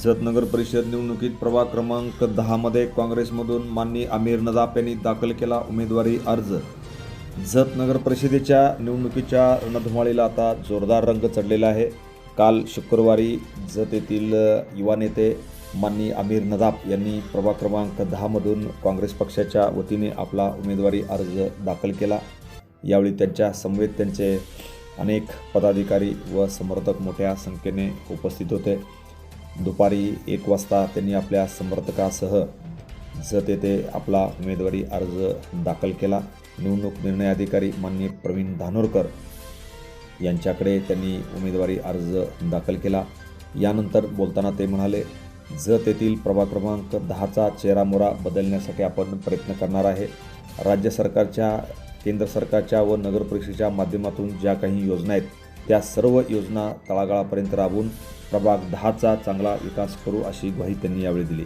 जत नगर परिषद निवडणुकीत प्रभाग क्रमांक दहामध्ये काँग्रेसमधून माननी आमिर नजाफ यांनी दाखल केला उमेदवारी अर्ज. जत नगर परिषदेच्या निवडणुकीच्या रणधुमाळीला आता जोरदार रंग चढलेला आहे. काल शुक्रवारी जत येथील युवा नेते माननी आमिर नजाफ यांनी प्रभाग क्रमांक दहामधून काँग्रेस पक्षाच्या वतीने आपला उमेदवारी अर्ज दाखल केला. यावेळी त्यांच्या समवेत त्यांचे अनेक पदाधिकारी व समर्थक मोठ्या संख्येने उपस्थित होते. दुपारी एक वाजता त्यांनी आपल्या समर्थकासह जत येथे आपला उमेदवारी अर्ज दाखल केला. निवडणूक निर्णय अधिकारी माननीय प्रवीण धानोरकर यांच्याकडे त्यांनी उमेदवारी अर्ज दाखल केला. यानंतर बोलताना ते म्हणाले जत येथील प्रभाग क्रमांक दहाचा चेहरामोरा बदलण्यासाठी आपण प्रयत्न करणार आहे. राज्य सरकारच्या केंद्र सरकारच्या व नगरपरिषदेच्या माध्यमातून ज्या काही योजना आहेत त्या सर्व योजना तळागाळापर्यंत राबवून प्रभाग दहाचा चांगला विकास करू अशी ग्वाही त्यांनी यावेळी दिली.